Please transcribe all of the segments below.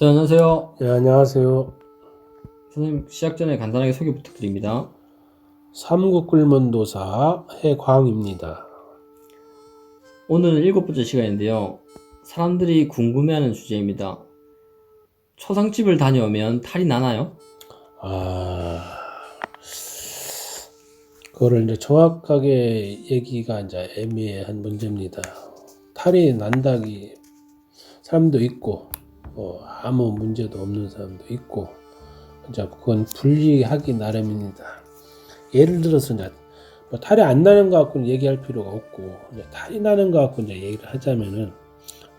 자, 안녕하세요. 네, 안녕하세요. 선생님, 시작 전에 간단하게 소개 부탁드립니다. 삼국굴문도사 해광입니다. 오늘은 일곱 번째 시간인데요. 사람들이 궁금해하는 주제입니다. 초상집을 다녀오면 탈이 나나요? 아, 그거를 이제 정확하게 얘기가 이제 애매한 문제입니다. 탈이 난다기 사람도 있고, 뭐 아무 문제도 없는 사람도 있고, 이제 그건 분리하기 나름입니다. 예를 들어서 이제 뭐 탈이 안 나는 것 갖고는 얘기할 필요가 없고, 이제 탈이 나는 것 갖고 이제 얘기를 하자면은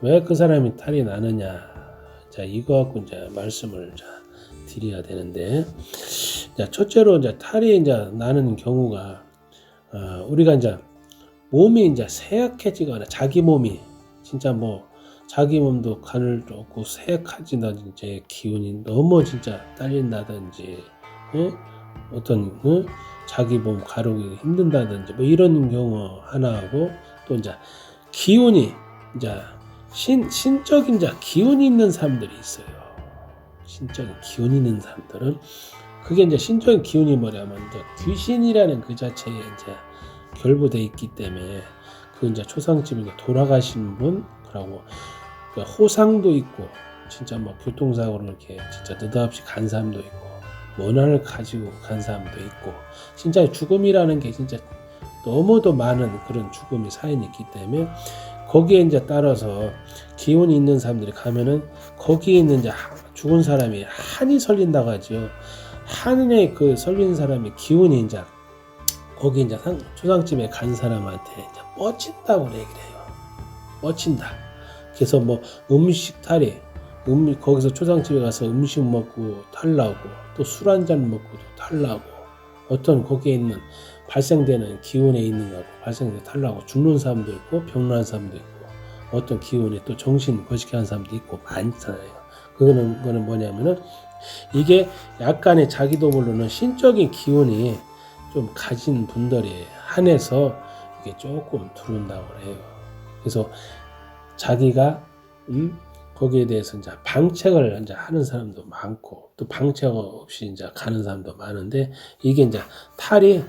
왜 그 사람이 탈이 나느냐, 자 이거 갖고 이제 말씀을 자 드려야 되는데, 자 첫째로 이제 탈이 이제 나는 경우가 어, 우리가 이제 몸이 이제 쇠약해지거나 자기 몸이 진짜 뭐 자기 몸도 간을 좋고 쇠약해진다든지 기운이 너무 진짜 딸린다든지 어? 어떤 어? 자기 몸 가르기 힘든다든지 뭐 이런 경우 하나하고 또 이제 기운이 이제 신 신적인 자 기운이 있는 사람들이 있어요. 신적인 기운이 있는 사람들은 그게 이제 신적인 기운이 뭐냐면 이제 귀신이라는 그 자체에 이제 결부돼 있기 때문에 그 이제 초상집에 돌아가신 분 그러고 그 호상도 있고 진짜 뭐 교통사고로 이렇게 진짜 느닷없이 간 사람도 있고 원한을 가지고 간 사람도 있고 진짜 죽음이라는 게 진짜 너무도 많은 그런 죽음이 사연이 있기 때문에 거기에 이제 따라서 기운이 있는 사람들이 가면은 거기에 있는 이제 죽은 사람이 한이 설린다고 하죠. 한에 그 설린 사람이 기운이 이제 거기 이제 상, 초상집에 간 사람한테 이제 뻗친다고 얘기를 해요. 뻗친다. 그래서 뭐 음식 탈이 음 거기서 초상집에 가서 음식 먹고 탈나고 또 술 한 잔 먹고 도 탈나고 어떤 거기에 있는 발생되는 기운에 있는 거고 발생돼 탈나고 죽는 사람도 있고 병난 사람도 있고 어떤 기운에 또 정신 거시기한 사람도 있고 많잖아요. 그거는 그거는 뭐냐면은 이게 약간의 자기도 모르는 신적인 기운이 좀 가진 분들이 한해서 이게 조금 들어온다고 해요. 그래서 자기가 음, 거기에 대해서 이제 방책을 이제 하는 사람도 많고 또 방책 없이 이제 가는 사람도 많은데 이게 이제 탈이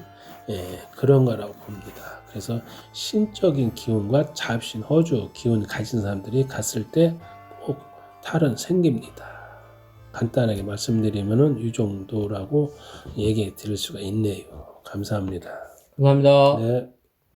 예, 그런 거라고 봅니다. 그래서 신적인 기운과 잡신 허주 기운 가진 사람들이 갔을 때 꼭 탈은 생깁니다. 간단하게 말씀드리면은 이 정도라고 얘기 드릴 수가 있네요. 감사합니다. 감사합니다. 네.